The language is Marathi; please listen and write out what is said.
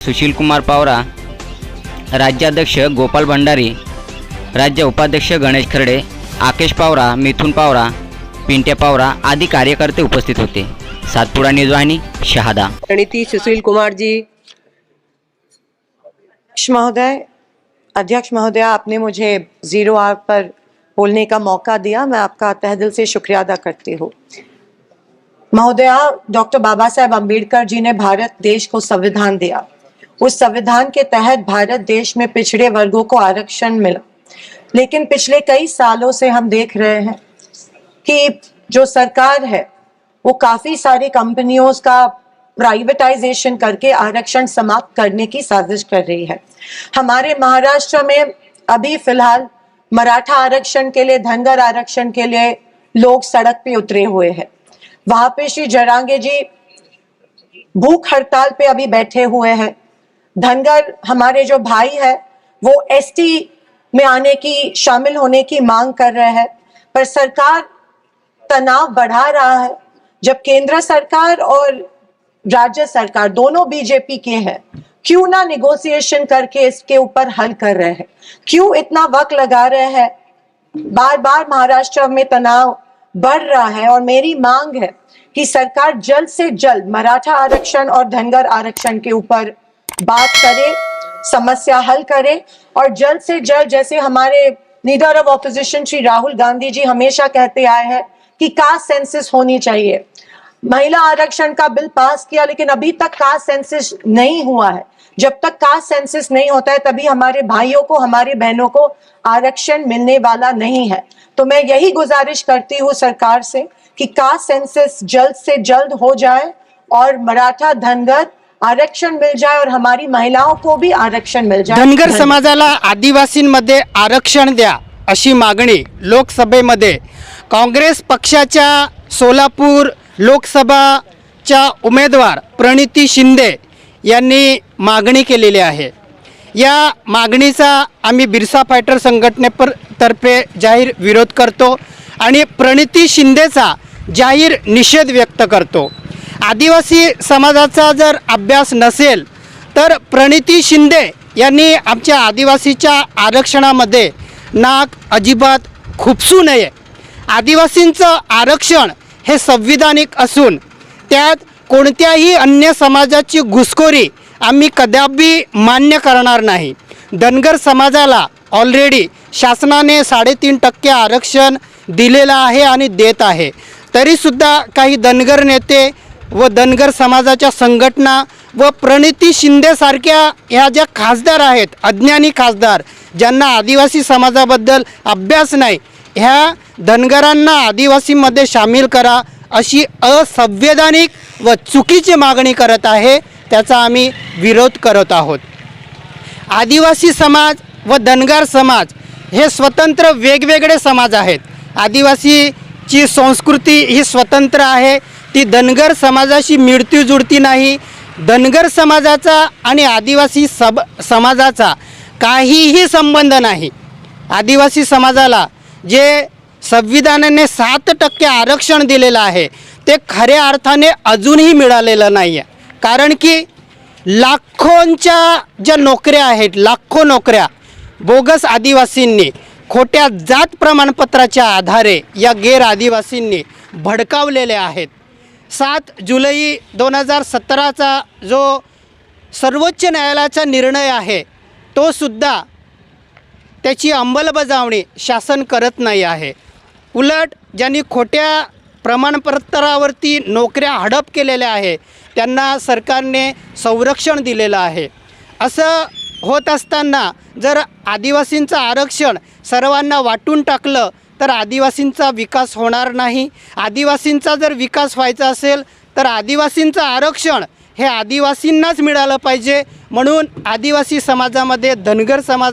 सुशील कुमार पावरा राज्याध्यक्ष गोपाल भंडारी राज्य उपाध्यक्ष गणेश खर्डे आकेश पावरा मिथुन पावरा पिंट्या पावरा आदी कार्यकर्ते उपस्थित होते. सातपुडा न्यूज शहादा. रणनीति सुशील कुमार जी अध्यक्ष महोदय अध्यक्ष महोदय आपने मुझे जीरो आवर पर बोलने का मौका दिया। मैं आपका तह दिल से शुक्रिया अदा करती हूँ। महोदया डॉक्टर बाबा साहेब अम्बेडकर जी ने भारत देश को संविधान दिया। उस संविधान के तहत भारत देश में पिछड़े वर्गों को आरक्षण मिला। लेकिन पिछले कई सालों से हम देख रहे हैं कि जो सरकार है, वो काफ़ी सारी कंपनियों का प्राइवेटाइजेशन करके आरक्षण समाप्त करने की साजिश कर रही है। हमारे महाराष्ट्र में अभी फ़िलहाल मराठा आरक्षण के लिए, धनगर आरक्षण के लिए लोग सड़क पे उतरे हुए हैं। वहाँ पे श्री जरांगे जी भूख हड़ताल पे अभी बैठे हुए हैं। धनगर हमारे जो भाई है, वो एसटी में आने की, शामिल होने की मांग कर रहे हैं। पर सरकार तनाव बढ़ा रहा है, जब केंद्र सरकार और राज्य सरकार दोनों बीजेपी के हैं, क्यों ना निगोसिएशन करके इसके ऊपर हल कर रहे हैं? क्यों इतना वक्त लगा रहे हैं? बार बार महाराष्ट्र में तनाव बढ़ रहा है और मेरी मांग है कि सरकार जल्द से जल्द मराठा आरक्षण और धनगर आरक्षण के ऊपर बात करें, समस्या हल करें और जल्द से जल्द जैसे हमारे leader of opposition Shri Rahul Gandhi ji हमेशा कहते आए हैं कि कास्ट सेंसिस होनी चाहिए। महिला आरक्षण का बिल पास किया, लेकिन अभी तक कास्ट सेंसिस नहीं हुआ है। जब तक कास्ट सेंसिस नहीं होता है, तभी हमारे भाइयों को, हमारी बहनों को आरक्षण मिलने वाला नहीं है। तो मैं यही गुजारिश करती हूँ सरकार से कि कास्ट सेंसिस जल्द से जल्द हो जाए और मराठा धनगर आरक्षण मिल जाए और हमारी महिलाओं को भी आरक्षण मिल जाए। धनगर। समाजाला आदिवासींमध्ये आरक्षण द्या अशी मागणी लोकसभेमध्ये. काँग्रेस पक्षाच्या सोलापूर लोकसभाच्या उमेदवार प्रणिती शिंदे यांनी मागणी केलेली आहे. या मागणीचा आम्ही बिरसा फायटर संघटनेपर तर्फे जाहीर विरोध करतो आणि प्रणिती शिंदेचा जाहीर निषेध व्यक्त करतो. आदिवासी समाजाचा जर अभ्यास नसेल तर प्रणिती शिंदे यांनी आमच्या आदिवासीच्या आरक्षणामध्ये नाक अजिबात खुपसू नये. आदिवासींचं आरक्षण हे संविधानिक असून त्यात कोणत्याही अन्य समाजाची घुसखोरी आम्ही कदापि मान्य करणार नाही. धनगर समाजाला ऑलरेडी शासनाने साडेतीन टक्के आरक्षण दिलेलं आहे आणि देत आहे. तरीसुद्धा काही धनगर नेते व धनगर समाजाच्या संघटना व प्रणिती शिंदेसारख्या ह्या ज्या खासदार आहेत अज्ञानी खासदार ज्यांना आदिवासी समाजाबद्दल अभ्यास नाही ह्या धनगरांना आदिवासीमध्ये सामील करा अशी असंवैधानिक व चुकीची मागणी करत आहे त्याचा आम्ही विरोध करत आहोत. आदिवासी समाज व धनगर समाज हे स्वतंत्र वेगवेगळे समाज आहेत. आदिवासीची संस्कृती ही स्वतंत्र आहे ती धनगर समाजाशी मिळती जुळती नाही. धनगर समाजाचा आणि आदिवासी सब समाजाचा काहीही संबंध नाही. आदिवासी समाजाला जे संविधानाने सात टक्के आरक्षण दिलेलं आहे ते खऱ्या अर्थाने अजूनही मिळालेलं नाही आहे कारण की लाखोंच्या ज्या नोकऱ्या आहेत लाखो नोकऱ्या बोगस आदिवासींनी खोट्या जात प्रमाणपत्राच्या आधारे या गैर आदिवासींनी भडकावलेल्या आहेत. सात जुलै दोन हजार सतराचा जो सर्वोच्च न्यायालयाचा निर्णय आहे तोसुद्धा त्याची अंमलबजावणी शासन करत नाही आहे. उलट ज्यांनी खोट्या प्रमाणपत्रावरती नोकऱ्या हडप केलेल्या आहे त्यांना सरकारने संरक्षण दिलेलं आहे. असं होत असताना जर आदिवासींचं आरक्षण सर्वांना वाटून टाकलं तर आदिवासींचा विकास होणार नाही. आदिवासींचा जर विकास व्हायचा असेल तर आदिवासींचं आरक्षण हे आदिवासींनाच मिळालं पाहिजे. म्हणून आदिवासी समाजामध्ये धनगर समाज